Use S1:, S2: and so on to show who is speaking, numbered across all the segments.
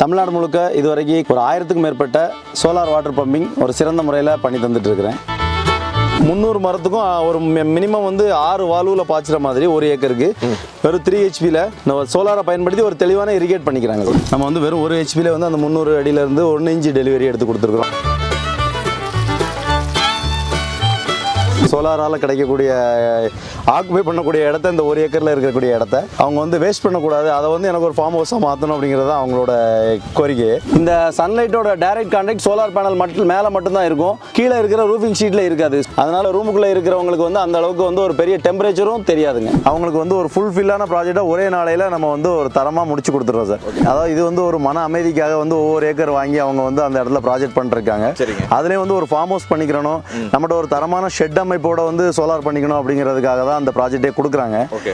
S1: தமிழ்நாடு முழுக்க இதுவரைக்கும் ஒரு ஆயிரத்துக்கும் மேற்பட்ட சோலார் வாட்டர் பம்பிங் ஒரு சிறந்த முறையில் பண்ணி தந்துட்டு இருக்கிறேன் முந்நூறு மரத்துக்கும் ஒரு மினிமம் வந்து ஆறு வால்வில் பாய்ச்சுற மாதிரி ஒரு ஏக்கருக்கு வெறும் த்ரீ ஹெச்பியில் நம்ம சோலாரை பயன்படுத்தி ஒரு தெளிவான இரிகேட் பண்ணிக்கிறாங்க. நம்ம வந்து வெறும் ஒரு ஹெச்பியில் வந்து அந்த முந்நூறு அடியிலேருந்து ஒன்று இன்ச்சு டெலிவரி எடுத்து கொடுத்துருக்குறோம். சோலாரால் கிடைக்கக்கூடிய ஆக்குபை பண்ணக்கூடிய இடத்த இந்த ஒரு ஏக்கரில் இருக்கக்கூடிய இடத்த அவங்க வந்து வேஸ்ட் பண்ணக்கூடாது. அதை வந்து எனக்கு ஒரு ஃபார்ம் ஹவுஸாக மாற்றணும் அப்படிங்கிறது தான் அவங்களோட கோரிக்கை. இந்த சன்லைட்டோட டைரக்ட் கான்டாக்ட் சோலார் பேனல் மட்டும் மேலே மட்டும்தான் இருக்கும். கீழே இருக்கிற ரூஃபிங் ஷீட்டில் இருக்காது. அதனால ரூமுக்குள்ளே இருக்கிறவங்களுக்கு வந்து அந்த அளவுக்கு வந்து ஒரு பெரிய டெம்பரேச்சரும் தெரியாதுங்க. அவங்களுக்கு வந்து ஒரு ஃபுல் ஃபில்லான ப்ராஜெக்டை ஒரே நாளையில் நம்ம வந்து ஒரு தரமாக முடிச்சு கொடுத்துருவோம் சார். அதாவது இது வந்து ஒரு மன அமைதிக்காக வந்து ஒவ்வொரு ஏக்கர் வாங்கி அவங்க வந்து அந்த இடத்துல ப்ராஜெக்ட் பண்ணிருக்காங்க. அதுலேயும் வந்து ஒரு ஃபார்ம் ஹவுஸ் பண்ணிக்கிறணும். நம்மகிட்ட ஒரு தரமான ஷெட் அமைப்போட வந்து சோலார் பண்ணிக்கணும் அப்படிங்கிறதுக்காக தான் அந்த ப்ராஜெக்டே கொடுக்குறாங்க.
S2: ஓகே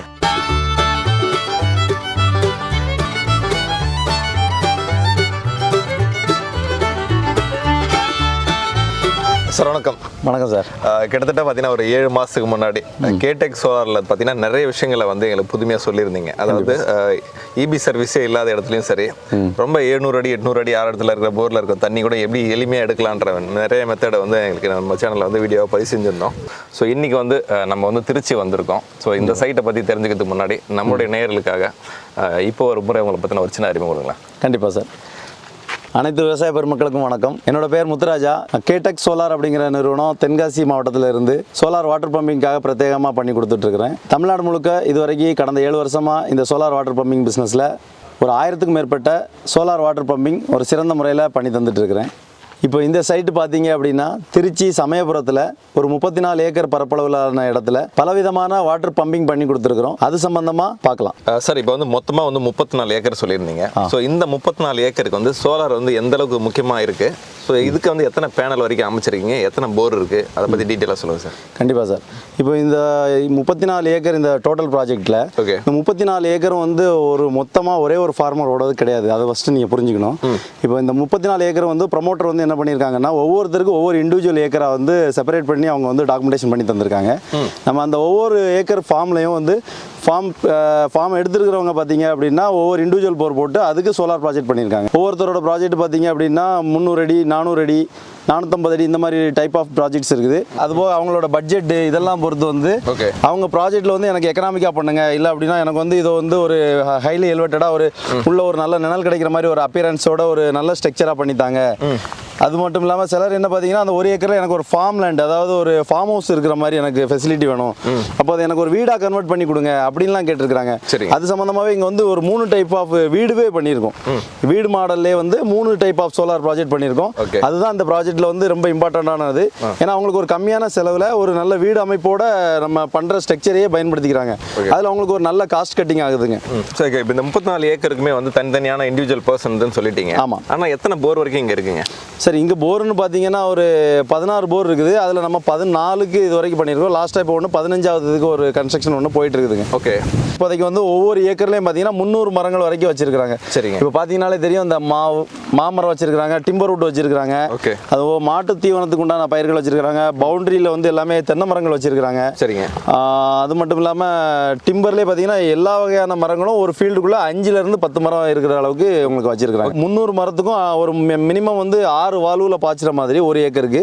S2: சார் வணக்கம்.
S1: வணக்கம் சார்.
S2: கிட்டத்தட்ட பார்த்தீங்கன்னா ஒரு ஏழு மாதத்துக்கு முன்னாடி கேடெக் சோலாரில் பார்த்தீங்கன்னா நிறைய விஷயங்களை வந்து எங்களுக்கு புதுமையாக சொல்லியிருந்தீங்க. அதாவது இபி சர்வீஸே இல்லாத இடத்துலையும் சரி ரொம்ப எழுநூறு அடி எட்நூறு அடி ஆறு இடத்துல இருக்கிற போரில் இருக்க தண்ணி கூட எப்படி எளிமையாக எடுக்கலான்ற நிறைய மெத்தடை வந்து எங்களுக்கு நம்ம சேனலில் வந்து வீடியோவை பதிவு செஞ்சுருந்தோம் ஸோ இன்றைக்கி வந்து நம்ம வந்து திருச்சி வந்திருக்கோம். ஸோ இந்த சைட்டை பற்றி தெரிஞ்சுக்கிறதுக்கு முன்னாடி நம்மளுடைய நேயர்களுக்காக இப்போ ஒரு முறை உங்களை பற்றின ஒரு சின்ன அறிமுகம் கொடுங்களேன்.
S1: கண்டிப்பாக சார். அனைத்து விவசாய பெருமக்களுக்கும் வணக்கம். என்னோட பேர் முத்துராஜா. கேடெக் சோலார் அப்படிங்கிற நிறுவனம் தென்காசி மாவட்டத்தில் இருந்து சோலார் வாட்டர் பம்பிங்காக பிரத்யேகமாக பண்ணி கொடுத்துட்ருக்கிறேன். தமிழ்நாடு முழுக்க இதுவரைக்கும் கடந்த ஏழு வருஷமாக இந்த சோலார் வாட்டர் பம்பிங் பிஸ்னஸில் ஒரு ஆயிரத்துக்கும் மேற்பட்ட சோலார் வாட்டர் பம்பிங் ஒரு சிறந்த முறையில் பண்ணி தந்துட்டுருக்கிறேன் இப்போ இந்த சைட்டு பார்த்தீங்க அப்படின்னா திருச்சி சமயபுரத்தில் ஒரு முப்பத்தி நாலு ஏக்கர் பரப்பளவிலான இடத்துல பலவிதமான வாட்டர் பம்பிங் பண்ணி கொடுத்துருக்குறோம். அது சம்பந்தமாக பார்க்கலாம்.
S2: சார் இப்போ வந்து மொத்தமாக வந்து முப்பத்தி நாலு ஏக்கர் சொல்லியிருந்தீங்க. ஸோ இந்த முப்பத்தி நாலு ஏக்கருக்கு வந்து சோலார் வந்து எந்த அளவுக்கு முக்கியமாக இருக்குது ஸோ இதுக்கு வந்து எத்தனை பேனல் வரைக்கும் அமைச்சிருக்கீங்க? எத்தனை போர் இருக்குது அதை பற்றி டீட்டெயிலாக சொல்லுங்கள் சார்
S1: கண்டிப்பாக சார் இப்போ இந்த முப்பத்தி நாலு ஏக்கர் இந்த டோட்டல் ப்ராஜெக்ட்டில்
S2: Okay.
S1: இந்த முப்பத்தி நாலு ஏக்கரும் வந்து ஒரு மொத்தமாக ஒரே ஒரு ஃபார்மரோடது கிடையாது. அதை ஃபஸ்ட்டு நீங்கள் புரிஞ்சுக்கணும். இப்போ இந்த முப்பத்தி நாலு ஏக்கர் வந்து ப்ரமோட்டர் வந்து என்ன பண்ணியிருக்காங்கன்னா ஒவ்வொருத்தருக்கும் ஒவ்வொரு இண்டிவிஜுவல் ஏக்கராக வந்து செப்பரேட் பண்ணி அவங்க வந்து டாக்குமெண்டேஷன் பண்ணி தந்திருக்காங்க. நம்ம அந்த ஒவ்வொரு ஏக்கர் ஃபார்ம்லையும் வந்து ஃபார்ம் ஃபார்ம் எடுத்துருக்கிறவங்க பார்த்தீங்க அப்படின்னா ஒவ்வொரு இண்டிவிஜுவல் போர் போட்டு அதுக்கு சோலார் ப்ராஜெக்ட் பண்ணியிருக்காங்க. ஒவ்வொருத்தரோட ப்ராஜெக்ட் பார்த்தீங்க அப்படின்னா முந்நூறு அடி நானூறு அடி நானூற்றம்பது அடி இந்த மாதிரி டைப் ஆஃப் ப்ராஜெக்ட்ஸ் இருக்குது. அதுபோக அவங்களோட பட்ஜெட் இதெல்லாம் பொறுத்து வந்து. அவங்க ப்ராஜெக்ட்ல வந்து எனக்கு எக்கனாமிக்காக பண்ணுங்க. இல்லை அப்படின்னா எனக்கு வந்து இது வந்து ஒரு ஹைலி எலிவேட்டடாக ஒரு உள்ள ஒரு நல்ல நிழல் கிடைக்கிற மாதிரி ஒரு அப்பியரன்ஸோட ஒரு நல்ல ஸ்ட்ரக்சராக பண்ணித்தாங்க. அது மட்டும் இல்லாமல் சிலர் என்ன பார்த்தீங்கன்னா அந்த ஒரு ஏக்கரில் எனக்கு ஒரு ஃபார்ம் லேண்ட் அதாவது ஒரு ஃபார்ம் ஹவுஸ் இருக்கிற மாதிரி எனக்கு ஃபெசிலிட்டி வேணும். அப்போ அது எனக்கு ஒரு வீடாக கன்வெர்ட் பண்ணி கொடுங்க அப்படின்லாம் கேட்டிருக்கிறாங்க.
S2: சரிங்க.
S1: அது சம்மந்தமாகவே இங்கே வந்து ஒரு மூணு டைப் ஆஃப் வீடுவே பண்ணியிருக்கோம். வீடு மாடல்லே வந்து மூணு டைப் ஆஃப் சோலார் ப்ராஜெக்ட் பண்ணியிருக்கோம். அதுதான் இந்த ப்ராஜெக்ட்ல வந்து ரொம்ப இம்பார்ட்டண்ட்டானது ஏன்னா அவங்களுக்கு ஒரு கம்மியான செலவில் ஒரு நல்ல வீடு அமைப்போட நம்ம பண்ணுற ஸ்ட்ரக்சரையே பயன்படுத்திக்கிறாங்க. அதில் அவங்களுக்கு ஒரு நல்ல காஸ்ட் கட்டிங் ஆகுதுங்க.
S2: சரி இப்போ இந்த முப்பத்தி நாலு ஏக்கருக்குமே வந்து தனித்தனியான இண்டிவிஜுவல் பர்சன் சொல்லிட்டீங்க.
S1: ஆமா.
S2: ஆனால் எத்தனை போர் வரைக்கும் இங்கே இருக்குங்க?
S1: சரி இங்கே போர்னு பார்த்தீங்கன்னா ஒரு பதினாறு போர் இருக்குது. அதில் நம்ம பதினாலுக்கு இது வரைக்கும் பண்ணியிருக்கோம் லாஸ்ட்டாக இப்போ ஒன்று பதினஞ்சாவதுக்கு ஒரு கன்ஸ்ட்ரக்ஷன் ஒன்று போயிட்டு இருக்குதுங்க.
S2: ஓகே
S1: இப்போதைக்கு வந்து ஒவ்வொரு ஏக்கர்லையும் பார்த்தீங்கன்னா முந்நூறு மரங்கள் வரைக்கும் வச்சிருக்காங்க
S2: சரிங்க.
S1: இப்போ பார்த்தீங்கன்னாலே தெரியும் இந்த மா மாமரம் வச்சிருக்காங்க டிம்பர் வுட் வச்சிருக்காங்க
S2: Okay.
S1: அது மாட்டு தீவனத்துக்கு உண்டான பயிர்கள் வச்சிருக்காங்க பவுண்டரியில் வந்து எல்லாமே தென்னை மரங்கள் வச்சிருக்காங்க
S2: சரிங்க.
S1: அது மட்டும் இல்லாமல் டிம்பர்லேயே பார்த்தீங்கன்னா எல்லா வகையான மரங்களும் ஒரு ஃபீல்டுக்குள்ளே அஞ்சுலேருந்து பத்து மரம் இருக்கிற அளவுக்கு உங்களுக்கு வச்சிருக்காங்க முந்நூறு மரத்துக்கும் ஒரு மினிமம் வந்து ஆறு வால்வில் பாய்ச்சுற மாதிரி ஒரு ஏக்கருக்கு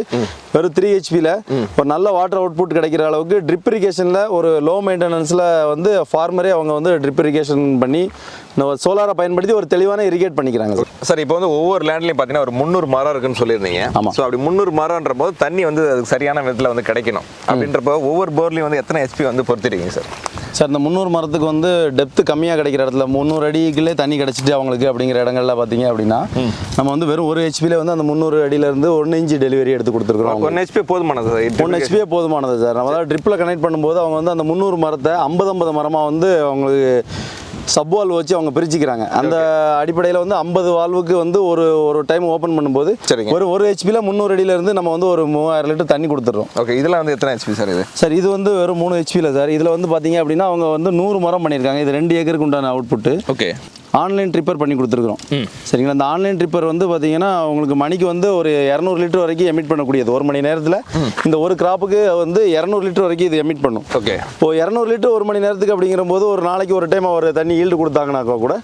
S1: வெறும் த்ரீ ஹெச்பியில் ஒரு நல்ல வாட்டர் அவுட்புட் கிடைக்கிற அளவுக்கு ட்ரிப் இரிகேஷனில் ஒரு லோ மெயின்டெனன்ஸில் வந்து ஃபார்மரே அவங்க வந்து ட்ரிப் இரிகேஷன் பண்ணி சோலாரை பயன்படுத்தி ஒரு தெளிவான இரிகேட் பண்ணிக்கிறாங்க.
S2: சார் இப்போ வந்து ஒவ்வொரு லேண்ட்லையும் பார்த்தீங்கன்னா ஒரு முந்நூறு மரம் இருக்குன்னு சொல்லியிருந்தீங்க. ஸோ அப்படி முந்நூறு மரம்ன்ற போது தண்ணி வந்து அதுக்கு சரியான விதத்தில் வந்து கிடைக்கணும். அப்படின்றப்போ ஒவ்வொரு போர்லையும் வந்து எத்தனை ஹெச்பி வந்து பொறுத்திருக்கீங்க சார்?
S1: சார் இந்த முந்நூறு மரத்துக்கு வந்து டெப்த்து கம்மியாக கிடைக்கிற இடத்துல முந்நூறு அடிக்குள்ளே தண்ணி கிடச்சிட்டு அவங்களுக்கு அப்படிங்கிற இடங்கள்ல பார்த்தீங்க அப்படின்னா நம்ம வந்து வெறும் ஒரு ஹெச்பியில் வந்து அந்த முந்நூறு அடியிலேருந்து ஒன்று இன்ச்சு டெலிவரி எடுத்து கொடுத்துருக்குறோம்
S2: ஒன் ஹெச்பி போதுமானது சார்?
S1: ஒன் ஹெச்பியே போதுமானது சார். நம்ம அதாவது ட்ரிப்பில் கனெக்ட் பண்ணும்போது அவங்க வந்து அந்த முந்நூறு மரத்தை ஐம்பது ஐம்பது மரமாக வந்து அவங்களுக்கு சப்வால் வச்சு அவங்க பிரிச்சுக்கிறாங்க. அந்த அடிப்படையில் வந்து ஐம்பது வால்வுக்கு வந்து ஒரு ஒரு டைம் ஓப்பன் பண்ணும்போது
S2: சரிங்க.
S1: ஒரு ஒரு ஹெச்பியில் முந்நூறு அடியிலேருந்து நம்ம வந்து ஒரு மூவாயிரம் லிட்டர் தண்ணி கொடுத்துட்றோம்.
S2: ஓகே இதெல்லாம் வந்து எத்தனை ஹெச்பி சார் இது?
S1: சார் இது வந்து வெறும் மூணு ஹெச்பியில் சார். இதில் வந்து பார்த்தீங்க அப்படின்னா அவங்க வந்து நூறு மரம் பண்ணியிருக்காங்க. இது ரெண்டு ஏக்கருக்கு உண்டான அவுட்புட்டு
S2: ஓகே
S1: ஆன்லைன் ட்ரிப்பர் பண்ணி கொடுத்துருக்குறோம். சரிங்களா? அந்த ஆன்லைன் ட்ரிப்பர் வந்து பார்த்தீங்கன்னா உங்களுக்கு மணிக்கு வந்து ஒரு இரநூறு லிட்டர் வரைக்கும் எமிட் பண்ணக்கூடியது. ஒரு மணி நேரத்தில் இந்த ஒரு கிராப்புக்கு வந்து இரநூறு லிட்டர் வரைக்கும் இது எமிட் பண்ணும்.
S2: ஓகே.
S1: இப்போ இரநூறு லிட்டர் ஒரு மணி நேரத்துக்கு அப்படிங்கிற போது ஒரு நாளைக்கு ஒரு டைம் ஒரு தண்ணி ஈல்டு கொடுத்தாங்கனாக்கா கூட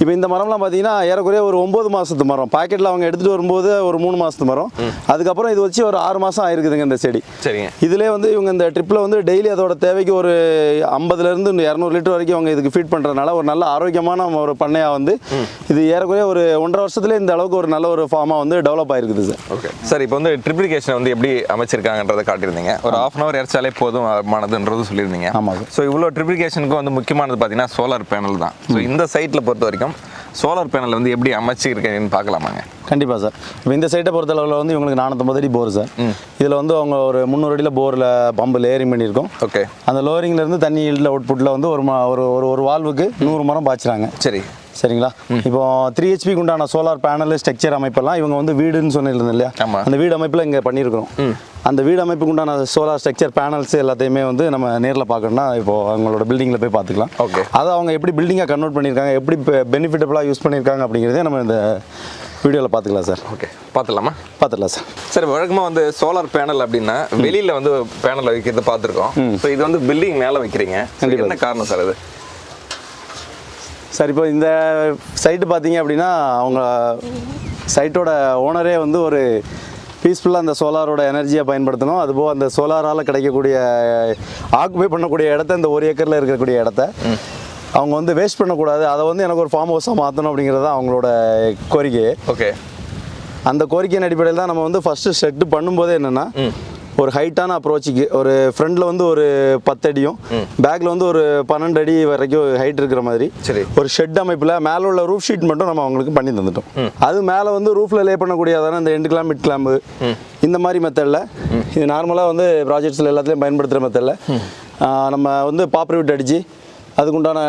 S1: இப்போ இந்த மரம்லாம் பார்த்தீங்கன்னா ஏறக்குறைய ஒரு ஒம்பது மாசத்து மரம். பாக்கெட்டில் அவங்க எடுத்துகிட்டு வரும்போது ஒரு மூணு மாசத்து மரம். அதுக்கப்புறம் இது வச்சு ஒரு ஆறு மாதம் ஆயிருக்குதுங்க இந்த செடி.
S2: சரிங்க.
S1: இதிலே வந்து இவங்க இந்த ட்ரிப்பில் வந்து டெய்லி அதோட தேவைக்கு ஒரு ஐம்பதுலேருந்து இரநூறு லிட்டர் வரைக்கும் அவங்க இதுக்கு ஃபீட் பண்ணுறதுனால ஒரு நல்ல ஆரோக்கியமான ஒரு பண்ணையாக வந்து இது ஏறக்குறைய ஒரு ஒன்றரை வருஷத்துல இந்த அளவுக்கு ஒரு நல்ல ஒரு ஃபார்மாக வந்து டெவலப் ஆயிருக்குது சார்
S2: ஓகே சார் இப்போ வந்து ட்ரிப்ளிகேஷன் வந்து எப்படி அமைச்சிருக்காங்கன்றதை காட்டியிருந்தீங்க. ஒரு ஆஃப் அன் அவர் இறைச்சாலே போதுமானதுன்றது சொல்லியிருந்தீங்க.
S1: ஆமாங்க.
S2: ஸோ இவ்வளோ ட்ரிப்ளிகேஷனுக்கு வந்து முக்கியமானது பார்த்தீங்கன்னா சோலார் பேனல் தான். ஸோ இந்த சைட்டில் பொறுத்த வரைக்கும் சோலார் பேனல் வந்து எப்படி அமைச்சிருக்கேன்னு பார்க்கலாமாங்க?
S1: கண்டிப்பாக சார் இப்போ இந்த சைட்டை பொறுத்தளவில் வந்து இவங்களுக்கு நானூற்றம்பது அடி போர் சார் இதில் வந்து அவங்க ஒரு முந்நூறு அடியில் போரில் பம்பு லேரிங் பண்ணியிருக்கோம்.
S2: ஓகே
S1: அந்த லோரிங்ல இருந்து தண்ணி இல்டில் அவுட்புட்டில் வந்து ஒரு ஒரு ஒரு வால்வுக்கு நூறு மரம் பாய்ச்சுறாங்க.
S2: சரி.
S1: சரிங்களா? இப்போ த்ரீ ஹெச்பிக்கு உண்டான சோலார் பேனல் ஸ்ட்ரக்சர் அமைப்பெல்லாம் இவங்க வந்து வீடுன்னு சொன்னிருந்தேன் இல்லையா. அந்த வீடு அமைப்பில் இங்கே பண்ணியிருக்கிறோம். அந்த வீடு அமைப்புக்கு உண்டான சோலார் ஸ்ட்ரக்சர் பேனல்ஸ் எல்லாத்தையுமே வந்து நம்ம நேரில் பார்க்கணும்னா இப்போ அவங்களோட பில்டிங்கில் போய் பார்த்துக்கலாம்.
S2: Okay.
S1: அதை அவங்க எப்படி பில்டிங்காக கன்வெர்ட் பண்ணியிருக்காங்க எப்படி பெனிஃபிட்டபுளாக யூஸ் பண்ணியிருக்காங்க அப்படிங்கிறதே நம்ம இந்த வீடியோவில் பார்த்துக்கலாம் சார்.
S2: ஓகே. பார்த்துலாமா
S1: பார்த்துடலாம் சார்.
S2: சார் வழக்கமாக வந்து சோலார் பேனல் அப்படின்னா வெளியில் வந்து பேனல் வைக்கிறது பார்த்துருக்கோம். ஸோ இது வந்து பில்டிங் மேலே வைக்கிறீங்க. என்ன காரணம் சார் அது
S1: சார் இப்போ இந்த சைட்டு பார்த்தீங்க அப்படின்னா அவங்க சைட்டோட ஓனரே வந்து ஒரு பீஸ்ஃபுல்லாக அந்த சோலாரோட எனர்ஜியை பயன்படுத்தணும். அதுபோக அந்த சோலாரால் கிடைக்கக்கூடிய ஆக்குபை பண்ணக்கூடிய இடத்த இந்த ஒரு ஏக்கரில் இருக்கக்கூடிய இடத்த அவங்க வந்து வேஸ்ட் பண்ணக்கூடாது. அதை வந்து எனக்கு ஒரு ஃபார்ம் ஹவுஸாக மாற்றணும் அப்படிங்கிறது தான் அவங்களோட கோரிக்கை
S2: ஓகே
S1: அந்த கோரிக்கையின் அடிப்படையில் தான் நம்ம வந்து ஃபஸ்ட்டு செட்டு பண்ணும்போதே என்னென்னா ஒரு ஹைட்டான அப்ரோச்சுக்கு ஒரு ஃப்ரண்டில் வந்து ஒரு பத்து அடியும் பேக்கில் வந்து ஒரு பன்னெண்டு அடி வரைக்கும் ஹைட் இருக்கிற மாதிரி
S2: சரி.
S1: ஒரு ஷெட் அமைப்பில் மேலே உள்ள ரூஃப் ஷீட் மட்டும் நம்ம அவங்களுக்கு பண்ணி தந்துட்டோம். அது மேலே வந்து ரூஃபில் லே பண்ணக்கூடியதான இந்த எண்டு கிளாம் மிட் கிளாம்பு இந்த மாதிரி மெத்தடில் இது நார்மலாக வந்து ப்ராஜெக்ட்ஸில் எல்லாத்துலேயும் பயன்படுத்துகிற மெத்தடில் நம்ம வந்து பாப்பர் விட் அடித்து அதுக்குண்டான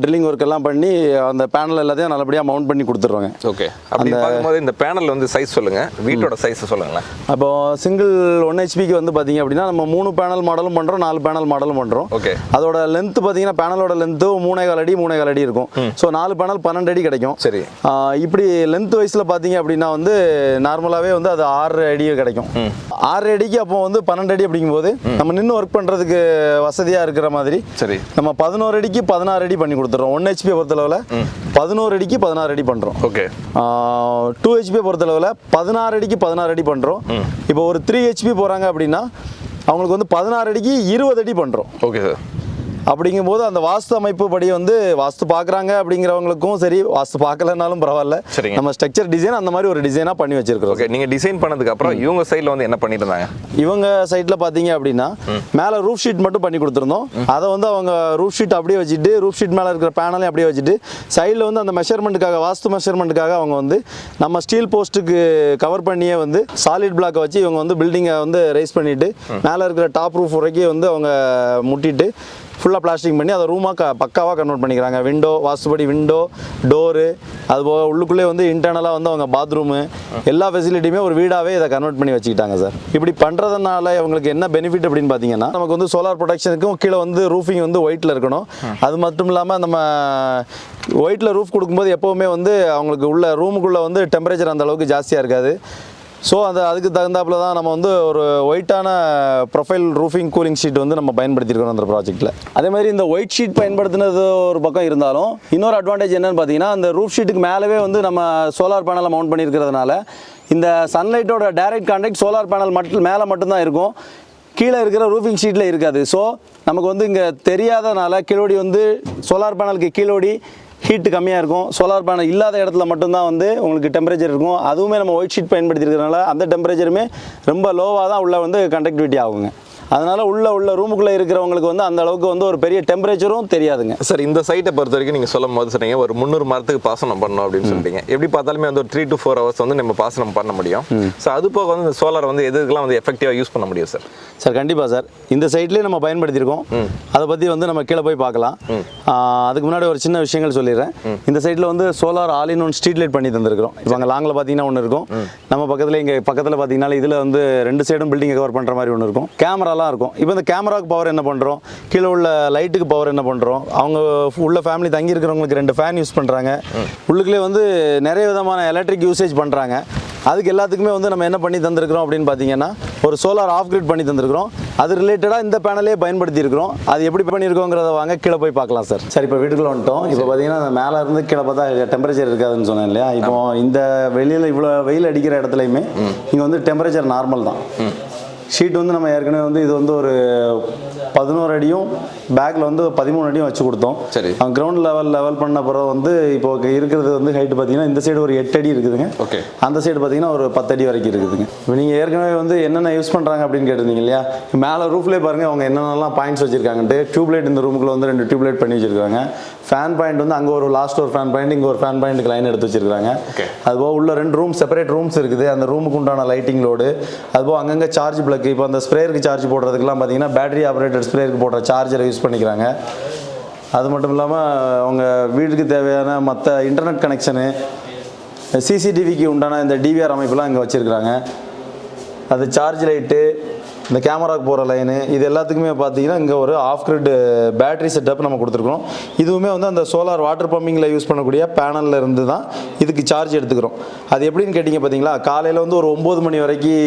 S1: ட்ரில்லிங் ஒர்க் எல்லாம் பண்ணி அந்த பேனல் எல்லாத்தையும் நல்லபடியாக மவுண்ட் பண்ணி கொடுத்துட்றோங்க.
S2: ஓகே அப்படி பார்க்கும்போது இந்த பேனல் வந்து சைஸ் சொல்லுங்க. வீட்டோட சைஸ் சொல்லுங்களேன்.
S1: அப்போ சிங்கிள் ஒன் ஹெச்பிக்கு வந்து பார்த்தீங்க அப்படின்னா நம்ம மூணு பேனல் மாடலும் பண்ணுறோம் நாலு பேனல் மாடலும் பண்ணுறோம்
S2: ஓகே
S1: அதோட லென்த் பார்த்தீங்கன்னா பேனலோட லென்த்து மூணே கால் அடி மூணே கால் அடி இருக்கும். ஸோ நாலு பேனல் பன்னெண்டு அடி கிடைக்கும்.
S2: சரி.
S1: இப்படி லென்த் வைஸில் பார்த்தீங்க அப்படின்னா வந்து நார்மலாகவே வந்து அது ஆறு அடி கிடைக்கும். ஆறு அடிக்கு அப்போ வந்து பன்னெண்டு அடி அப்படிங்கும்போது நம்ம நின்று ஒர்க் பண்ணுறதுக்கு வசதியாக இருக்கிற மாதிரி
S2: சரி.
S1: நம்ம பதினோரு அடிக்கு பதினாறு அடி பண்ணி கொடுத்துட்றோம் ஒன் ஹெச்பி பொறுத்தளவில் பதினோரு அடிக்கு பதினாறு அடி பண்ணுறோம்
S2: ஓகே.
S1: டூ ஹெச்பி பொறுத்தளவில் பதினாறு அடிக்கு பதினாறு அடி பண்ணுறோம் இப்போ ஒரு த்ரீ ஹெச்பி போகிறாங்க அப்படின்னா அவங்களுக்கு வந்து பதினாறு அடிக்கு இருபது அடி பண்ணுறோம்
S2: ஓகே சார்
S1: அப்படிங்கும்போது அந்த வாஸ்து அமைப்பு படி வந்து வாஸ்து பார்க்குறாங்க அப்படிங்கிறவங்களுக்கும் சரி வாஸ்து பார்க்கலனாலும் பரவாயில்ல.
S2: சரிங்க.
S1: நம்ம ஸ்ட்ரக்சர் டிசைன் அந்த மாதிரி ஒரு டிசைனாக பண்ணி வச்சிருக்கிறோம்.
S2: ஓகே நீங்க டிசைன் பண்ணதுக்கு அப்புறம் இவங்க சைடுல வந்து என்ன பண்ணிருந்தாங்க
S1: இவங்க சைட்டில் பார்த்தீங்க அப்படின்னா மேலே ரூஃப் ஷீட் மட்டும் பண்ணி கொடுத்துருந்தோம். அதை வந்து அவங்க ரூஃப் ஷீட் அப்படியே வச்சுட்டு ரூஃப் ஷீட் மேலே இருக்கிற பேனலையும் அப்படியே வச்சுட்டு சைடில் வந்து அந்த மெஷர்மெண்ட்டுக்காக வாஸ்து மெஷர்மெண்ட்டுக்காக அவங்க வந்து நம்ம ஸ்டீல் போஸ்ட்டுக்கு கவர் பண்ணியே வந்து சாலிட் பிளாக்கை வச்சு இவங்க வந்து பில்டிங்கை வந்து ரைஸ் பண்ணிட்டு மேலே இருக்கிற டாப் ரூஃப் வரைக்கும் வந்து அவங்க முட்டிட்டு ஃபுல்லாக பிளாஸ்டிக் பண்ணி அதை ரூமாக க பக்காவாக கன்வெர்ட் பண்ணிக்கிறாங்க. விண்டோ வாசுபடி விண்டோ டோரு அதுபோக உள்ளுக்குள்ளே வந்து இன்டர்னலாக வந்து அவங்க பாத்ரூமு எல்லா ஃபெசிலிட்டியுமே ஒரு வீடாகவே இதை கன்வெர்ட் பண்ணி வச்சுக்கிட்டாங்க சார் இப்படி பண்ணுறதுனால அவங்களுக்கு என்ன பெனிஃபிட் அப்படின்னு பார்த்தீங்கன்னா நமக்கு வந்து சோலார் ப்ரொடக்ஷனுக்கும் கீழே வந்து ரூஃபிங் வந்து ஒயிட்டில் இருக்கணும். அது மட்டும் இல்லாமல் நம்ம ஒயிட்டில் ரூஃப் கொடுக்கும்போது எப்போவுமே வந்து அவங்களுக்கு உள்ள ரூமுக்குள்ளே வந்து டெம்பரேச்சர் அந்த அளவுக்கு ஜாஸ்தியாக இருக்காது. ஸோ அந்த அதுக்கு தகுந்தாப்புல தான் நம்ம வந்து ஒரு ஒயிட்டான ப்ரொஃபைல் ரூஃபிங் கூலிங் ஷீட் வந்து நம்ம பயன்படுத்தியிருக்கிறோம் அந்த ப்ராஜெக்ட்டில் அதே மாதிரி இந்த ஒயிட் ஷீட் பயன்படுத்தினது ஒரு பக்கம் இருந்தாலும் இன்னொரு அட்வான்டேஜ் என்னென்னு பார்த்தீங்கன்னா அந்த ரூஃப் ஷீட்டுக்கு மேலவே வந்து நம்ம சோலார் பேனலை மவுண்ட் பண்ணியிருக்கிறதுனால இந்த சன்லைட்டோட டைரக்ட் கான்டாக்ட் சோலார் பேனல் மட்டும் மேலே மட்டும்தான் இருக்கும். கீழே இருக்கிற ரூஃபிங் ஷீட்டில் இருக்காது. ஸோ நமக்கு வந்து இங்கே தெரியாதனால கீழோடி வந்து சோலார் பேனலுக்கு கீழோடி ஹீட்டு கம்மியாக இருக்கும். சோலார் பேனல் இல்லாத இடத்துல மட்டும்தான் வந்து உங்களுக்கு டெம்பரேச்சர் இருக்கும். அதுவுமே நம்ம ஒயிட் ஷீட் பயன்படுத்தியிருக்கிறதுனால அந்த டெம்பரேச்சருமே ரொம்ப லோவாக தான் உள்ளே வந்து கண்டக்டிவிட்டி ஆகுங்க. அதனால் உள்ள உள்ள ரூமுக்குள்ளே இருக்கிறவங்களுக்கு வந்து அந்த அளவுக்கு வந்து ஒரு பெரிய டெம்பரேச்சரும் தெரியாதுங்க.
S2: சார் இந்த சைட்டை பொறுத்த வரைக்கும் நீங்கள் சொல்லும் போது சொன்னீங்க ஒரு முந்நூறு மரத்துக்கு பாசனம் பண்ணணும் அப்படின்னு சொல்லிட்டீங்க. எப்படி பார்த்தாலுமே வந்து ஒரு த்ரீ டு ஃபோர் ஹவர்ஸ் வந்து நம்ம பாசனம் பண்ண முடியும். ஸோ அது போக வந்து இந்த சோலார் வந்து எதுக்கெல்லாம் வந்து எஃபெக்டிவாக யூஸ் பண்ண முடியும் சார்?
S1: சார் கண்டிப்பாக சார். இந்த சைட்லேயே நம்ம பயன்படுத்தியிருக்கோம். அதை பற்றி வந்து நம்ம கீழே போய் பார்க்கலாம். அதுக்கு முன்னாடி ஒரு சின்ன விஷயங்கள் சொல்லிடுறேன். இந்த சைடில் வந்து solar all in one street light பண்ணி தந்திருக்கிறோம். இப்போ அங்கே லாங்கில் பார்த்தீங்கன்னா ஒன்று இருக்கும். நம்ம பக்கத்தில் இங்கே பக்கத்தில் பார்த்தீங்கன்னா இதில் வந்து ரெண்டு சைடும் பில்டிங்கை கவர் பண்ணுற மாதிரி ஒன்று இருக்கும். கேமராலாம் கேமராலாம் இருக்கும். இப்போ இந்த கேமராவுக்கு பவர் என்ன பண்ணுறோம் கீழே உள்ள லைட்டுக்கு பவர் என்ன பண்ணுறோம் அவங்க உள்ள ஃபேமிலி தங்கி இருக்கிறவங்களுக்கு ரெண்டு ஃபேன் யூஸ் பண்ணுறாங்க உள்ளுக்குள்ளே வந்து நிறைய விதமான எலக்ட்ரிக் யூசேஜ் பண்ணுறாங்க அதுக்கு எல்லாத்துக்குமே வந்து நம்ம என்ன பண்ணி தந்திருக்கிறோம் அப்படின்னு பார்த்தீங்கன்னா ஒரு சோலார் ஆஃப் கிரிட் பண்ணி தந்திருக்கிறோம். அது ரிலேட்டடாக இந்த பேனலே பயன்படுத்தி இருக்கிறோம் அது எப்படி பண்ணியிருக்கோங்கிறத வாங்க கீழே போய் பார்க்கலாம் சார் சரி இப்போ வீட்டுக்குள்ள வந்துட்டோம். இப்போ பார்த்தீங்கன்னா மேலே இருந்து கீழே பார்த்தா டெம்பரேச்சர் இருக்காதுன்னு சொன்னேன் இல்லையா? இப்போ இந்த வெளியில் இவ்வளோ வெயில் அடிக்கிற இடத்துலையுமே இங்கே வந்து டெம்பரேச்சர் நார்மல் தான். ஷீட் வந்து நம்ம ஏற்கனவே வந்து இது வந்து ஒரு பதினோரு அடியும் பேக்கில் வந்து பதிமூணு அடியும் வச்சு கொடுத்தோம்.
S2: சரி.
S1: கிரவுண்ட் லெவல் லெவல் பண்ண பிறகு வந்து இப்போ இருக்கிறது வந்து ஹைட் பார்த்தீங்கன்னா இந்த சைடு ஒரு எட்டு அடி இருக்குதுங்க.
S2: ஓகே
S1: அந்த சைடு பார்த்தீங்கன்னா ஒரு பத்து அடி வரைக்கும் இருக்குதுங்க. இப்போ நீங்கள் ஏற்கனவே வந்து என்னென்ன யூஸ் பண்ணுறாங்க அப்படின்னு கேட்டிருந்தீங்க இல்லையா? மேலே ரூஃப்லேயே பாருங்கள் அவங்க என்னென்னலாம் பாயிண்ட்ஸ் வச்சிருக்காங்கன்ட்டு. டியூப்லைட் இந்த ரூமுக்குள்ள வந்து ரெண்டு டியூப்லைட் பண்ணி வச்சிருக்காங்க. ஃபேன் பாயிண்ட் வந்து அங்கே ஒரு லாஸ்ட் ஒரு ஃபேன் பாயிண்ட் இங்கே ஒரு ஃபேன் பாயிண்ட்டுக்கு லைன் எடுத்து வச்சிருக்காங்க. அதுபோக உள்ள ரெண்டு ரூம் செப்பரேட் ரூம்ஸ் இருக்குது. அந்த ரூமுக்கு உண்டான லைட்டிங் லோடு அதுபோக அங்கங்கே சார்ஜ் பிளக் இப்போ அந்த ஸ்ப்ரேயருக்கு சார்ஜ் போடுறதுக்குலாம் பார்த்தீங்கன்னா பேட்டரி ஆப்ரேட்டட் ஸ்ப்ரேயருக்கு போடுற சார்ஜரை யூஸ் பண்ணிக்கிறாங்க. அது மட்டும் இல்லாமல் அவங்க வீட்டுக்கு தேவையான மற்ற இன்டர்நெட் கனெக்ஷனு சிசிடிவிக்கு உண்டான இந்த டிவிஆர் அமைப்புலாம் இங்கே வச்சுருக்குறாங்க. அது சார்ஜ் லைட்டு இந்த கேமராக்கு போகிற லைனு இது எல்லாத்துக்குமே பார்த்தீங்கன்னா இங்கே ஒரு ஆஃப் கிரிட் பேட்டரி செட்டப் நம்ம கொடுத்துருக்கோம் இதுவுமே வந்து அந்த சோலார் வாட்டர் பம்பிங்கில் யூஸ் பண்ணக்கூடிய பேனலில் இருந்து தான் இதுக்கு சார்ஜ் எடுத்துக்கிறோம். அது எப்படின்னு கேட்டிங்க பார்த்தீங்களா? காலையில் வந்து ஒரு ஒம்பது மணி வரைக்கும்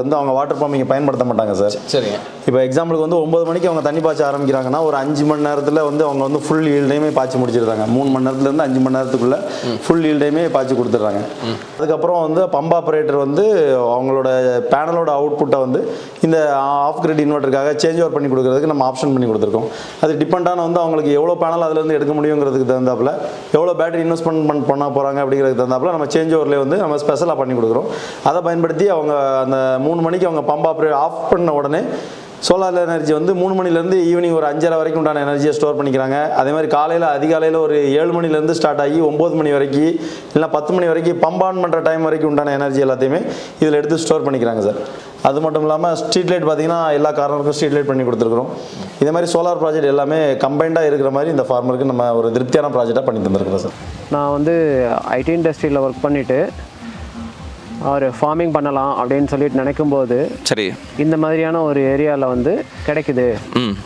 S1: வந்து அவங்க வாட்டர் பம்பிங்கை பயன்படுத்த மாட்டாங்க சார்.
S2: சரிங்க.
S1: இப்போ எக்ஸாம்பிளுக்கு வந்து ஒம்பது மணிக்கு அவங்க தண்ணி பாய்ச்ச ஆரம்பிக்கிறாங்கன்னா ஒரு அஞ்சு மணி நேரத்தில் வந்து அவங்க வந்து ஃபுல் ஈல் டைமே பாய்ச்சி முடிச்சிடுறாங்க. மூணு மணி நேரத்துலேருந்து அஞ்சு மணி நேரத்துக்குள்ள ஃபுல் ஈல் டைமே பாய்ச்சி கொடுத்துட்றாங்க. அதுக்கப்புறம் வந்து பம்ப் ஆப்ரேட்டர் வந்து அவங்களோட பேனலோட அவுட்புட்டை வந்து இந்த ஆஃப் கிரிட் இன்வெர்ட்டருக்காக சேஞ்ச் ஓவர் பண்ணி கொடுக்கறதுக்கு நம்ம ஆப்ஷன் பண்ணி கொடுத்துருக்கோம். அது டிபெண்டான வந்து அவங்களுக்கு எவ்வளோ பேனல் அதுலேருந்து எடுக்க முடியுங்கிறதுக்கு தகுந்தாப்புல எவ்வளோ பேட்டரி இன்வெஸ்ட்மெண்ட் பண்ண பண்ண போகிறாங்க அப்படிங்கிறதுக்கு தகுந்தாப்புல நம்ம சேஞ்ச் ஓவர்லேயே வந்து நம்ம ஸ்பெஷலாக பண்ணி கொடுக்குறோம். அதை பயன்படுத்தி அவங்க அந்த மூணு மணிக்கு அவங்க பம்ப் ஆப்ரேட் ஆஃப் பண்ண உடனே சோலார் எனர்ஜி வந்து மூணு மணிலேருந்து ஈவினிங் ஒரு அஞ்சரை வரைக்கும் உண்டான எனர்ஜியை ஸ்டோர் பண்ணிக்கிறாங்க. அதே மாதிரி காலையில் அதிகாலையில் ஒரு ஏழு மணிலேருந்து ஸ்டார்ட் ஆகி ஒம்பது மணி வரைக்கும் இல்லை பத்து மணி வரைக்கும் பம்ப் ஆன் பண்ணுற டைம் வரைக்கும் உண்டான எனர்ஜி எல்லாத்தையுமே இதில் எடுத்து ஸ்டோர் பண்ணிக்கிறாங்க சார். அது மட்டும் இல்லாமல் ஸ்ட்ரீட் லைட் பார்த்தீங்கன்னா எல்லா கார்னருக்கும் ஸ்ட்ரீட் லைட் பண்ணி கொடுத்துருக்குறோம். இதே மாதிரி சோலார் ப்ராஜெக்ட் எல்லாமே கம்பைண்டாக இருக்கிற மாதிரி இந்த ஃபார்மருக்கு நம்ம ஒரு திருப்தியான ப்ராஜெக்டாக பண்ணி தந்திருக்கிறோம் சார்.
S3: நான் வந்து ஐடி இண்டஸ்ட்ரியில் ஒர்க் பண்ணிவிட்டு ஒரு ஃபார்மிங் பண்ணலாம் அப்படின்னு சொல்லிட்டு நினைக்கும்போது
S2: சரி.
S3: இந்த மாதிரியான ஒரு ஏரியாவில் வந்து கிடைக்குது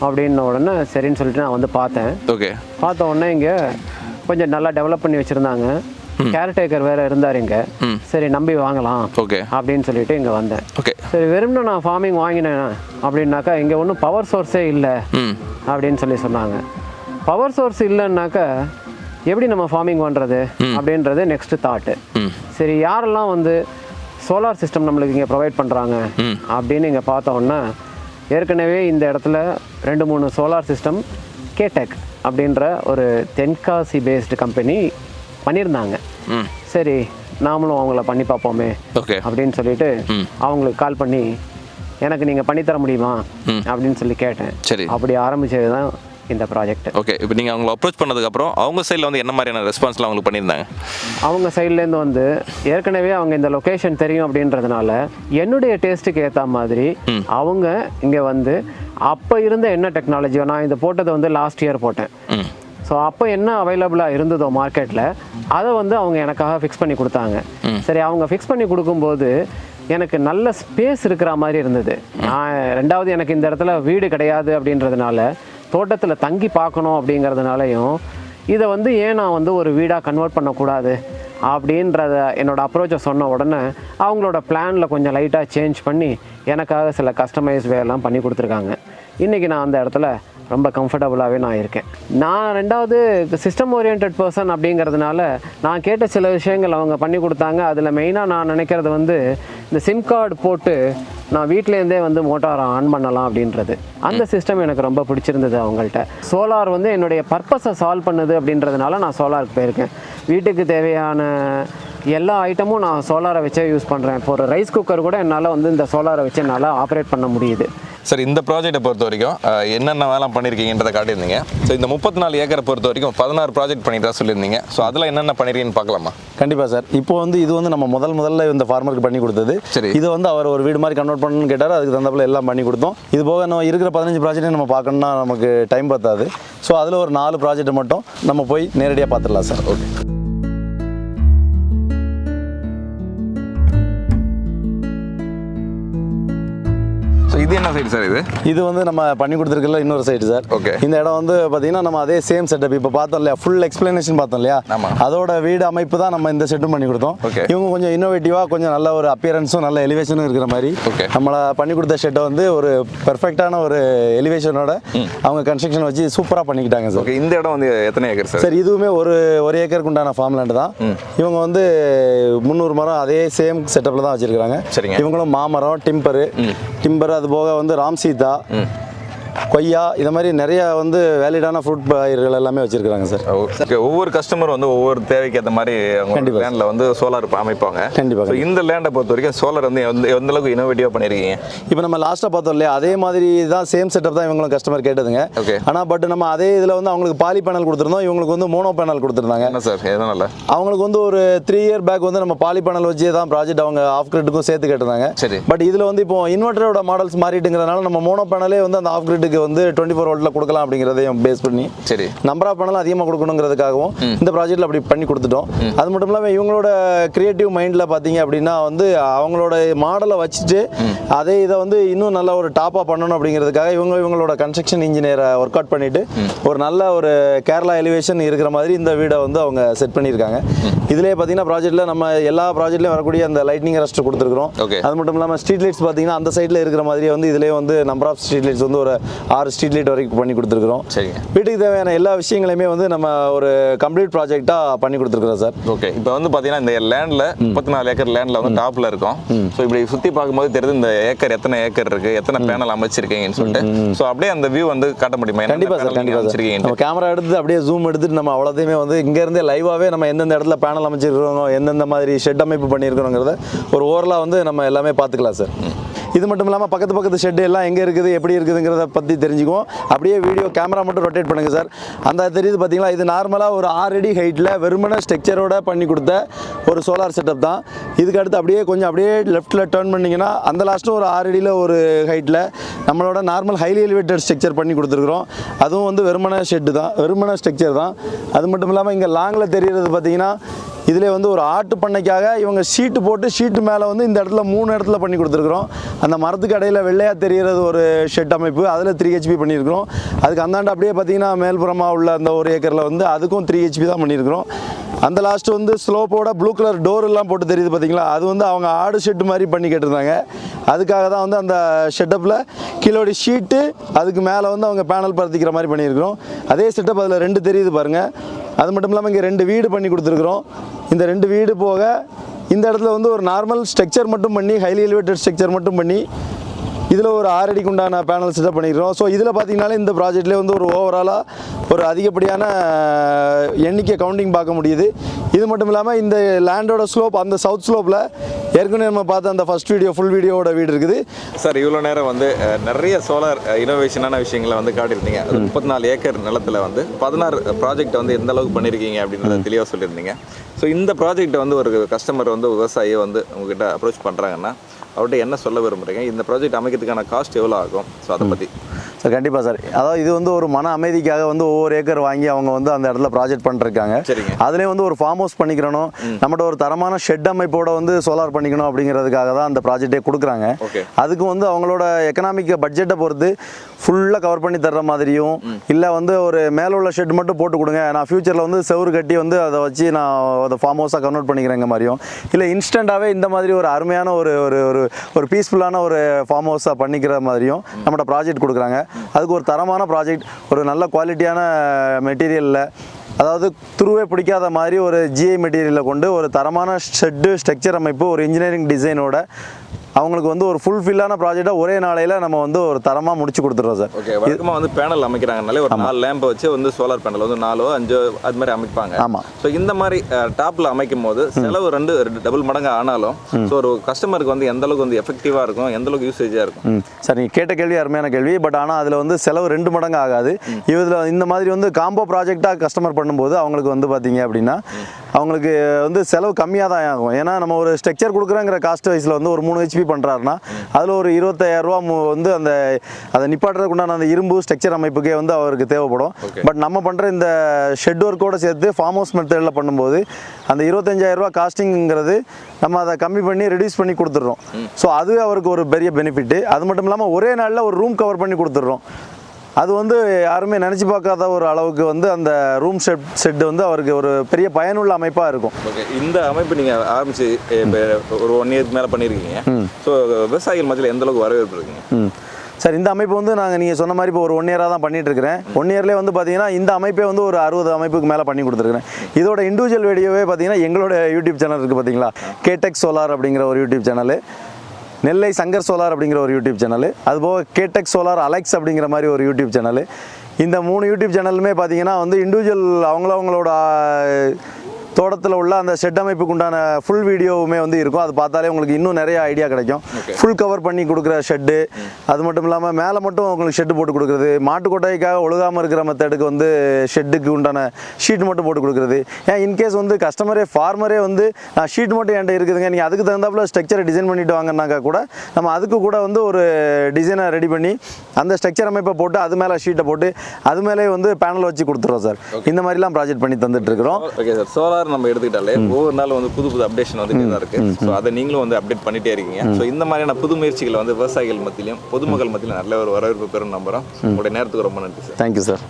S3: அப்படின்ன உடனே சரின்னு சொல்லிட்டு நான் வந்து பார்த்தேன்.
S2: ஓகே.
S3: பார்த்த உடனே இங்கே கொஞ்சம் நல்லா டெவலப் பண்ணி வச்சுருந்தாங்க. கேர்டேக்கர் வேறு இருந்தார் இங்கே. சரி நம்பி வாங்கலாம்
S2: ஓகே.
S3: அப்படின்னு சொல்லிட்டு இங்கே வந்தேன்.
S2: ஓகே.
S3: சரி வெறும்னு நான் ஃபார்மிங் வாங்கினேன் அப்படின்னாக்கா இங்கே ஒன்றும் பவர் சோர்ஸே இல்லை அப்படின்னு சொல்லி சொன்னாங்க. பவர் சோர்ஸ் இல்லைன்னாக்கா எப்படி நம்ம ஃபார்மிங் பண்ணுறது அப்படின்றது நெக்ஸ்ட் தாட்டு சரி யாரெல்லாம் வந்து சோலார் சிஸ்டம் நம்மளுக்கு இங்கே ப்ரொவைட் பண்ணுறாங்க. அப்படின்னு இங்கே பார்த்தோன்னா ஏற்கனவே இந்த இடத்துல ரெண்டு மூணு சோலார் சிஸ்டம் கேடெக் அப்படின்ற ஒரு தென்காசி பேஸ்டு கம்பெனி பண்ணியிருந்தாங்க. சரி நாமளும் அவங்கள பண்ணி பார்ப்போமே
S2: ஓகே.
S3: அப்படின்னு சொல்லிட்டு அவங்களுக்கு கால் பண்ணி எனக்கு நீங்கள் பண்ணித்தர முடியுமா? அப்படின்னு சொல்லி கேட்டேன்.
S2: சரி.
S3: அப்படி ஆரம்பிச்சது தான் இந்த ப்ராஜெக்ட்
S2: ஓகே இப்போ நீங்கள் அவங்கள அப்ரோச் பண்ணதுக்கப்புறம் அவங்க சைடில் வந்து என்ன மாதிரியான ரெஸ்பான்ஸ்லாம் அவங்களுக்கு பண்ணியிருந்தாங்க?
S3: அவங்க சைட்லேருந்து வந்து ஏற்கனவே அவங்க இந்த லொக்கேஷன் தெரியும் அப்படின்றதுனால என்னுடைய டேஸ்ட்டுக்கு ஏற்ற மாதிரி அவங்க இங்கே வந்து அப்போ இருந்த என்ன டெக்னாலஜியோ நான் இது போட்டது வந்து லாஸ்ட் இயர் போட்டேன். ஸோ அப்போ என்ன அவைலபிளாக இருந்ததோ மார்க்கெட்டில் அதை வந்து அவங்க எனக்காக ஃபிக்ஸ் பண்ணி கொடுத்தாங்க. சரி அவங்க ஃபிக்ஸ் பண்ணி கொடுக்கும்போது எனக்கு நல்ல ஸ்பேஸ் இருக்கிற மாதிரி இருந்தது. நான் ரெண்டாவது எனக்கு இந்த இடத்துல வீடு கிடையாது அப்படின்றதுனால தோட்டத்தில் தங்கி பார்க்கணும் அப்படிங்கிறதுனாலையும் இதை வந்து ஏன் நான் வந்து ஒரு வீடாக கன்வெர்ட் பண்ணக்கூடாது? அப்படின்றத என்னோட அப்ரோச்சை சொன்ன உடனே அவங்களோட பிளானில் கொஞ்சம் லைட்டாக சேஞ்ச் பண்ணி எனக்காக சில கஸ்டமைஸ் வேலாம் பண்ணி கொடுத்துருக்காங்க. இன்றைக்கி நான் அந்த இடத்துல ரொம்ப கம்ஃபர்டபுளாகவே நான் இருக்கேன். நான் ரெண்டாவது சிஸ்டம் ஓரியன்ட் பர்சன் அப்படிங்கிறதுனால நான் கேட்ட சில விஷயங்கள் அவங்க பண்ணி கொடுத்தாங்க. அதில் மெயினாக நான் நினைக்கிறது வந்து இந்த சிம் கார்டு போட்டு நான் வீட்டிலேருந்தே வந்து மோட்டாரை ஆன் பண்ணலாம் அப்படின்றது. அந்த சிஸ்டம் எனக்கு ரொம்ப பிடிச்சிருந்தது அவங்கள்ட்ட. சோலார் வந்து என்னுடைய பர்பஸை சால்வ் பண்ணுது அப்படின்றதுனால நான் சோலாருக்கு போயிருக்கேன். வீட்டுக்கு தேவையான எல்லா ஐட்டமும் நான் சோலாரை வச்சே யூஸ் பண்ணுறேன் இப்போ ஒரு ரைஸ் குக்கர் கூட என்னால் வந்து இந்த சோலாரை வச்சு என்னால் ஆப்ரேட் பண்ண முடியுது.
S2: சார் இந்த ப்ராஜெக்ட்டை பொறுத்த வரைக்கும் என்னென்ன வேலை பண்ணியிருக்கீங்கன்றதை காட்டியிருந்தீங்க. ஸோ இந்த முப்பத்தி நாலு ஏக்கரை பொறுத்த வரைக்கும் பதினாறு ப்ராஜெக்ட் பண்ணிட்டு சொல்லியிருந்தீங்க. ஸோ அதில் என்னென்ன பண்ணிருக்கீங்கன்னு பார்க்கலாமா?
S1: கண்டிப்பாக சார். இப்போ வந்து இது வந்து நம்ம முதல் முதல்ல இந்த ஃபார்மருக்கு பண்ணி கொடுத்தது.
S2: சரி.
S1: இது வந்து அவர் ஒரு வீடு மாதிரி கன்வெர்ட் பண்ணணும்னு கேட்டார். அதுக்கு தகுந்தாப்புல எல்லாம் பண்ணி கொடுத்தோம். இது போக நம்ம இருக்கிற பதினஞ்சு ப்ராஜெக்ட்டை நம்ம பார்க்கணும்னா நமக்கு டைம் பத்தாது. ஸோ அதில் ஒரு நாலு ப்ராஜெக்ட் மட்டும் நம்ம போய் நேரடியாக பார்த்துடலாம் சார். ஓகே.
S2: சைடு சார் இது?
S1: இது வந்து நம்ம பண்ணி கொடுத்துருக்கல இன்னொரு சைடு சார்
S2: Okay.
S1: இந்த இடம் வந்து பார்த்தீங்கன்னா நம்ம அதே சேம் செட்டப் இப்போ பார்த்தோம் இல்லையா? ஃபுல் எக்ஸ்பிளனேஷன் பார்த்தோம் இல்லையா. அதோட வீடு அமைப்பு தான் நம்ம இந்த செட்டும் பண்ணி கொடுத்தோம். இவங்க கொஞ்சம் இன்னோவேட்டிவாக கொஞ்சம் நல்ல ஒரு அப்பியரன்ஸும் நல்ல எலிவேஷனும் இருக்கிற மாதிரி
S2: Okay.
S1: நம்மளை பண்ணி கொடுத்த ஷெட்டை வந்து ஒரு பெர்ஃபெக்டான ஒரு எலிவேஷனோட அவங்க கன்ஸ்ட்ரக்ஷன் வச்சு சூப்பராக பண்ணிக்கிட்டாங்க சார்
S2: ஓகே இந்த இடம் வந்து எத்தனை ஏக்கர் சார்
S1: சார் இதுவுமே ஒரு ஒரு ஏக்கருக்கு உண்டான ஃபார்ம் லேண்ட் தான் இவங்க வந்து முந்நூறு மரம் அதே சேம் செட்டப்பில் தான் வச்சிருக்காங்க
S2: சரிங்க.
S1: இவங்களும் மாமரம் டிம்பரு டிம்பர் அது போக வந்து ராம் சீதா கொய்யா இந்த மாதிரி நிறைய வந்து வேலிடான ஃப்ரூட் பயிர்கள் எல்லாமே வச்சிருக்காங்க சார்.
S2: ஓகே ஒவ்வொரு கஸ்டமர் வந்து ஒவ்வொரு தேவைக்கு ஏற்ற மாதிரி அவங்க. லேண்டில் வந்து சோலார் அமைப்பாங்க.
S1: கண்டிப்பா,
S2: So, இந்த லேண்டை பொறுத்த வரைக்கும் சோலார் வந்து எந்த எந்த அளவுக்கு இனோவேட்டிவாக பண்ணியிருக்கீங்க
S1: இப்போ நம்ம லாஸ்ட்டாக பார்த்தோம் இல்லையா அதே மாதிரி தான் சேம் செட்டப் தான் இவங்களும் கஸ்டமர் கேட்டதுங்க.
S2: Okay.
S1: ஆனால் பட் நம்ம அதே இதில் வந்து அவங்களுக்கு பாலி பேனல் கொடுத்துருந்தோம் இவங்களுக்கு வந்து மோனோ பேனல் கொடுத்துருந்தாங்க.
S2: என்ன சார் எதனால?
S1: அவங்களுக்கு வந்து ஒரு த்ரீ இயர் பேக் வந்து நம்ம பாலி பேனல் வச்சு தான் ப்ராஜெக்ட் அவங்க ஆஃப் கிரிட்டுக்கும் சேர்த்து கேட்டிருந்தாங்க.
S2: சரி.
S1: பட் இதில் வந்து இப்போ இன்வெர்டரோட மாடல்ஸ் மாறிட்டுங்கிறதுனால நம்ம மோனோ பேனலே வந்து அந்த ஆஃப் கிரிட்டுக்கு வந்து டுவெண்ட்டி ஃபோர் வோல்ட்டில் கொடுக்கலாம் அப்படிங்கிறதையும் பேஸ் பண்ணி
S2: சரி.
S1: நம்பர் ஆஃப் பேனல் அதிகமாக கொடுக்கணுங்கிறதுக்காகவும் இந்த ப்ராஜெக்ட்டில் அப்படி பண்ணி கொடுத்துட்டோம். அது மட்டும் இல்லாமல் இவங்களோட கிரியேட்டிவ் மைண்டில் பார்த்தீங்க அப்படின்னா வந்து அவங்களோட மாடலை வச்சுட்டு அதே இதை வந்து இன்னும் நல்ல ஒரு டாப்பாக பண்ணணும் அப்படிங்கிறதுக்காக இவங்க இவங்களோட கன்ஸ்ட்ரக்ஷன் இன்ஜினியரை ஒர்க் அவுட் பண்ணிட்டு ஒரு நல்ல ஒரு கேரளா எலிவேஷன் இருக்கிற மாதிரி இந்த வீடை வந்து அவங்க செட் பண்ணியிருக்காங்க. இதுலேயே பார்த்தீங்கன்னா ப்ராஜெக்ட்டில் நம்ம எல்லா ப்ராஜெக்ட்லையும் வரக்கூடிய அந்த லைட்னிங் ரெஸ்ட் கொடுத்துருக்குறோம்.
S2: Okay.
S1: அது மட்டும் இல்லாமல் ஸ்ட்ரீட் லைட்ஸ் பார்த்தீங்கன்னா அந்த சைடில் இருக்கிற மாதிரியே வந்து இதுலேயே வந்து நம்பர் ஆஃப் ஸ்ட்ரீட் லைட்ஸ் வந்து ஒரு ஆறு ஸ்ட்ரீட் லைட் வரைக்கும் பண்ணி கொடுத்துருக்குறோம்.
S2: சரிங்க.
S1: வீட்டுக்கு தேவையான எல்லா விஷயங்களையுமே வந்து நம்ம ஒரு கம்ப்ளீட் ப்ராஜெக்டாக பண்ணி கொடுத்துருக்குறோம் சார்.
S2: ஓகே இப்போ வந்து பார்த்தீங்கன்னா இந்த லேண்டில் முப்பத்தி நாலு ஏக்கர் லேண்டில் வந்து டாப்பில் இருக்கும். ஸோ இப்படி சுற்றி பார்க்கும்போது தெரியுது இந்த ஏக்கர் எத்தனை ஏக்கர் இருக்கு எத்தனை பேனல் அமைச்சிருக்கீங்கன்னு சொல்லிட்டு. ஸோ அப்படியே அந்த வியூ வந்து காட்ட முடியுமா? என்னென்ன
S1: கண்டிப்பா சார்
S2: panel நீங்க
S1: கண்டிப்பா சார்.
S2: அமைச்சிருக்கீங்கன்னு
S1: நம்ம கேமரா எடுத்து அப்படியே ஜூம் எடுத்துட்டு நம்ம அவ்வளோத்தையுமே வந்து இங்கேருந்தே லைவாகவே நம்ம எந்தெந்த இடத்துல பேனல் அமைச்சிருக்கிறோம் எந்தெந்த மாதிரி ஷெட் அமைப்பு பண்ணியிருக்கிறோங்கிறத ஒரு ஓவரலாக வந்து நம்ம எல்லாமே பார்த்துக்கலாம் சார். இது மட்டும் இல்லாமல் பக்கத்து பக்கத்து ஷெட் எல்லாம் எங்கே இருக்குது எப்படி இருக்குதுங்கிறத பற்றி தெரிஞ்சுக்குவோம். அப்படியே வீடியோ கேமரா மட்டும் ரொட்டேட் பண்ணுங்கள் சார். அந்த தெரியுது பார்த்தீங்களா இது நார்மலாக ஒரு ஆறு அடி ஹைட்டில் வெறுமன ஸ்ட்ரக்சரோட பண்ணி கொடுத்த ஒரு சோலார் செட்டப் தான். இதுக்கு அடுத்து அப்படியே கொஞ்சம் அப்படியே லெஃப்ட்டில் டேர்ன் பண்ணிங்கன்னா அந்த லாஸ்ட்டும் ஒரு ஆறு அடியில் ஒரு ஹைட்டில் நம்மளோட நார்மல் ஹைலி எலிவேட்டட் ஸ்ட்ரக்சர் பண்ணி கொடுத்துருக்குறோம். அதுவும் வந்து வெறுமன ஷெட்டு தான். வெறுமன ஸ்ட்ரக்சர் தான். அது மட்டும் இல்லாமல் இங்கே லாங்கில் தெரிகிறது பார்த்தீங்கன்னா இதில் வந்து ஒரு ஆட்டு பண்ணைக்காக இவங்க ஷீட்டு போட்டு ஷீட்டு மேலே வந்து இந்த இடத்துல மூணு இடத்துல பண்ணி கொடுத்துருக்குறோம். அந்த மரத்துக்கு இடையில வெள்ளையாக தெரிகிறது ஒரு ஷெட் அமைப்பு. அதில் த்ரீ ஹெச்பி பண்ணியிருக்கிறோம். அதுக்கு அந்தாண்ட அப்படியே பார்த்தீங்கன்னா மேல்புறமாக உள்ள அந்த ஒரு ஏக்கரில் வந்து அதுக்கும் த்ரீ ஹெச்பி தான் பண்ணியிருக்கிறோம். அந்த லாஸ்ட்டு வந்து ஸ்லோப்போட ப்ளூ கலர் டோர் எல்லாம் போட்டு தெரியுது பார்த்தீங்களா? அது வந்து அவங்க ஆடு ஷெட்டு மாதிரி பண்ணி கேட்டிருந்தாங்க. அதுக்காக தான் வந்து அந்த ஷெட்டப்பில் கீழோடி ஷீட்டு அதுக்கு மேலே வந்து அவங்க பேனல் பருத்திக்கிற மாதிரி பண்ணியிருக்கிறோம். அதே செட்டப் அதில் ரெண்டு தெரியுது பாருங்கள் அது மட்டும் இல்லாமல் இங்கே ரெண்டு வீடு பண்ணி கொடுத்துருக்குறோம். இந்த ரெண்டு வீடு போக இந்த இடத்துல வந்து ஒரு நார்மல் ஸ்ட்ரக்சர் மட்டும் பண்ணி ஹைலி எலிவேட்டட் ஸ்ட்ரக்சர் மட்டும் பண்ணி இதில் ஒரு ஆறு அடிக்கு உண்டான பேனல் செட்டப் பண்ணிக்கிறோம் ஸோ இதில் பார்த்தீங்கனாலே இந்த ப்ராஜெக்ட்லேயே வந்து ஒரு ஓவராலாக ஒரு அதிகப்படியான எண்ணிக்கை கவுண்டிங் பார்க்க முடியுது. இது மட்டும் இல்லாமல் இந்த லேண்டோட ஸ்லோப் அந்த சவுத் ஸ்லோப்பில் ஏற்கனவே நம்ம பார்த்த அந்த ஃபர்ஸ்ட் வீடியோ ஃபுல் வீடியோவோட வீடு இருக்குது.
S2: சார் இவ்வளோ நேரம் வந்து நிறைய சோலார் இனோவேஷனான விஷயங்களை வந்து காட்டியிருந்தீங்க. அது முப்பத்தி நாலு ஏக்கர் நிலத்தில் வந்து பதினாறு ப்ராஜெக்ட் வந்து எந்த அளவுக்கு பண்ணியிருக்கீங்க அப்படின்றத தெளிவாக சொல்லியிருந்தீங்க. ஸோ இந்த ப்ராஜெக்ட்டை வந்து ஒரு கஸ்டமர் வந்து விவசாயி வந்து உங்ககிட்ட அப்ரோச் பண்ணுறாங்கன்னா அவர்கிட்ட என்ன சொல்ல விரும்புகிறீங்க இந்த ப்ராஜெக்ட் அமைக்கிறதுக்கான காஸ்ட் எவ்வளோ ஆகும்? ஸோ அதை பற்றி
S1: சார் கண்டிப்பாக சார். அதாவது இது வந்து ஒரு மன அமைதிக்காக வந்து ஒவ்வொரு ஏக்கர் வாங்கி அவங்க வந்து அந்த இடத்துல ப்ராஜெக்ட் பண்ணிருக்காங்க
S2: சரிங்க.
S1: அதுலேயே வந்து ஒரு ஃபார்ம் ஹவுஸ் பண்ணிக்கிறணும். நம்மகிட்ட ஒரு தரமான ஷெட் அமைப்போட வந்து சோலார் பண்ணிக்கணும் அப்படிங்கிறதுக்காக தான் அந்த ப்ராஜெக்டே கொடுக்குறாங்க. அதுக்கு வந்து அவங்களோட எக்கனாமிக் பட்ஜெட்டை பொறுத்து ஃபுல்லாக கவர் பண்ணி தர்ற மாதிரியும் இல்லை வந்து ஒரு மேலே உள்ள ஷெட் மட்டும் போட்டு கொடுங்க. நான் ஃபியூச்சரில் வந்து செவுரு கட்டி வந்து அதை வச்சு நான் அதை ஃபார்ம் ஹவுஸாக கன்வெர்ட் பண்ணிக்கிறேங்க மாதிரியும் இல்லை இன்ஸ்டண்ட்டாகவே இந்த மாதிரி ஒரு அருமையான ஒரு ஒரு ஒரு ஒரு பீஸ்ஃபுல்லான ஒரு ஃபார்ம் ஹவுஸாக பண்ணிக்கிற மாதிரியும் நம்மகிட்ட ப்ராஜெக்ட் கொடுக்குறாங்க. அதுக்கு ஒரு தரமான ப்ராஜெக்ட் ஒரு நல்ல குவாலிட்டியான மெட்டீரியலில் அதாவது துருவே பிடிக்காத மாதிரி ஒரு ஜிஐ மெட்டீரியலை கொண்டு ஒரு தரமான ஷெட்டு ஸ்ட்ரக்சர் அமைப்பு ஒரு இன்ஜினியரிங் டிசைனோட அவங்களுக்கு வந்து ஒரு ஃபுல்ஃபில்லான ப்ராஜெக்டை ஒரே நாளையில் நம்ம வந்து ஒரு தரமாக முடிச்சு கொடுத்துட்றோம் சார்.
S2: ஓகே வழக்கமாக வந்து பேனல் அமைக்கிறாங்கனாலே ஒரு நாலு லேம்பை வச்சு வந்து சோலார் பேனல் வந்து நாலோ அஞ்சோ அது மாதிரி அமைப்பாங்க.
S1: ஆமாம்
S2: ஸோ இந்த மாதிரி டாப்பில் அமைக்கும் போது செலவு ரெண்டு டபுள் மடங்கு ஆனாலும் ஸோ ஒரு கஸ்டமருக்கு வந்து எந்த அளவுக்கு வந்து எஃபெக்டிவாக இருக்கும் எந்த அளவுக்கு யூசேஜாக இருக்கும்?
S1: சார் நீங்கள் கேட்ட கேள்வி அருமையான கேள்வி. பட் ஆனால் அதில் வந்து செலவு ரெண்டு மடங்கு ஆகாது. இதில் இந்த மாதிரி வந்து காம்போ ப்ராஜெக்டாக கஸ்டமர் பண்ணும்போது அவங்களுக்கு வந்து பார்த்தீங்க அப்படின்னா அவங்களுக்கு வந்து செலவு கம்மியாக தான் ஆகும். ஏன்னா நம்ம ஒரு ஸ்ட்ரக்சர் கொடுக்குறோங்கிற காஸ்ட் வைஸில் வந்து ஒரு மூணு ஹெச்பி பண்ணுறாருன்னா அதில் ஒரு இருபத்தாயிரரூவா வந்து அந்த அதை நிப்பாட்டுறதுக்கு உண்டான அந்த இரும்பு ஸ்ட்ரக்சர் அமைப்புக்கே வந்து அவருக்கு தேவைப்படும். பட் நம்ம பண்ணுற இந்த ஷெட் ஒர்க்கோட சேர்த்து ஃபார்ம் ஹவுஸ் மெத்தடில் பண்ணும்போது அந்த இருபத்தஞ்சாயிரரூவா காஸ்டிங்கிறது நம்ம அதை கம்மி பண்ணி ரெடியூஸ் பண்ணி கொடுத்துட்றோம். ஸோ அதுவே அவருக்கு ஒரு பெரிய பெனிஃபிட்டு அது மட்டும் இல்லாமல் ஒரே நாளில் ஒரு ரூம் கவர் பண்ணி கொடுத்துட்றோம். அது வந்து யாருமே நினச்சி பார்க்காத ஒரு அளவுக்கு வந்து அந்த ரூம் செட் செட் வந்து அவருக்கு ஒரு பெரிய பயனுள்ள அமைப்பாக இருக்கும்.
S2: ஓகே இந்த அமைப்பு நீங்க ஆரம்பிச்சு இப்ப ஒரு ஒன் இயர்க்கு மேல பண்ணிருக்கீங்க. ஸோ விவசாயிகள் மத்தியில் எந்த அளவுக்கு வரவேற்பு இருக்குங்க?
S1: சார் இந்த அமைப்பு வந்து நாங்கள் நீங்கள் சொன்ன மாதிரி இப்போ ஒரு ஒன் இயராக தான் பண்ணிட்டு இருக்கிறேன். ஒன் இயர்லேயே வந்து பார்த்தீங்கன்னா இந்த அமைப்பே வந்து ஒரு அறுபது அமைப்புக்கு மேலே பண்ணி கொடுத்துருக்கிறேன். இதோட இண்டிவிஜுவல் வீடியோவே பார்த்தீங்கன்னா எங்களோட யூடியூப் சேனல் இருக்குது பார்த்தீங்களா கேடெக் சோலார் அப்படிங்கிற ஒரு YouTube channel Nellai Shankar solar அப்படிங்கிற ஒரு யூடியூப் சேனல். அதுபோக கேடெக் சோலார் அலெக்ஸ் அப்படிங்கிற மாதிரி ஒரு யூடியூப் சேனல். இந்த மூணு யூடியூப் சேனலுமே பார்த்தீங்கன்னா வந்து இண்டிவிஜுவல் அவங்களவங்களோட தோட்டத்தில் உள்ள அந்த ஷெட் அமைப்புக்கு உண்டான ஃபுல் வீடியோவுமே வந்து இருக்கும். அது பார்த்தாலே உங்களுக்கு இன்னும் நிறைய ஐடியா கிடைக்கும். ஃபுல் கவர் பண்ணி கொடுக்குற ஷெட்டு அது மட்டும் இல்லாமல் மேலே மட்டும் உங்களுக்கு ஷெட்டு போட்டு கொடுக்குறது. மாட்டு கொட்டாய்க்காக ஒழுகாமல் இருக்கிற மெத்தடுக்கு வந்து ஷெட்டுக்கு உண்டான ஷீட் மட்டும் போட்டு கொடுக்குறது. ஏன் இன்கேஸ் வந்து கஸ்டமரே ஃபார்மரே வந்து ஷீட் மட்டும் என்கிட்ட இருக்குதுங்க. நீங்கள் அதுக்கு தகுந்தாப்புல ஸ்ட்ரக்சரை டிசைன் பண்ணிட்டு வாங்கினாக்கா கூட நம்ம அதுக்கு கூட வந்து ஒரு டிசைனை ரெடி பண்ணி அந்த ஸ்ட்ரக்சர் அமைப்பை போட்டு அது மேலே ஷீட்டை போட்டு அது மேலே வந்து பேனல் வச்சு கொடுத்துருவோம் சார் இந்த மாதிரிலாம் ப்ராஜெக்ட் பண்ணி தந்துட்டு இருக்கிறோம்.
S2: ஓகே சார் சோலார் நம்ம எடுத்துக்கிட்டாலே ஒவ்வொரு நாள் வந்து புது புது அப்டேஷன் வந்துட்டே தான் இருக்கு. ஸோ அதை நீங்களும் வந்து அப்டேட் பண்ணிட்டே இருக்கீங்க. ஸோ இந்த மாதிரியான புது முயற்சிகளை வந்து விவசாயிகள் மத்தியிலும் பொதுமக்கள் மத்தியிலும் நல்ல ஒரு வரவேற்பு பெறும் நம்புறோம். உங்களுடைய நேரத்துக்கு ரொம்ப நன்றி சார்
S1: தேங்க்யூ சார்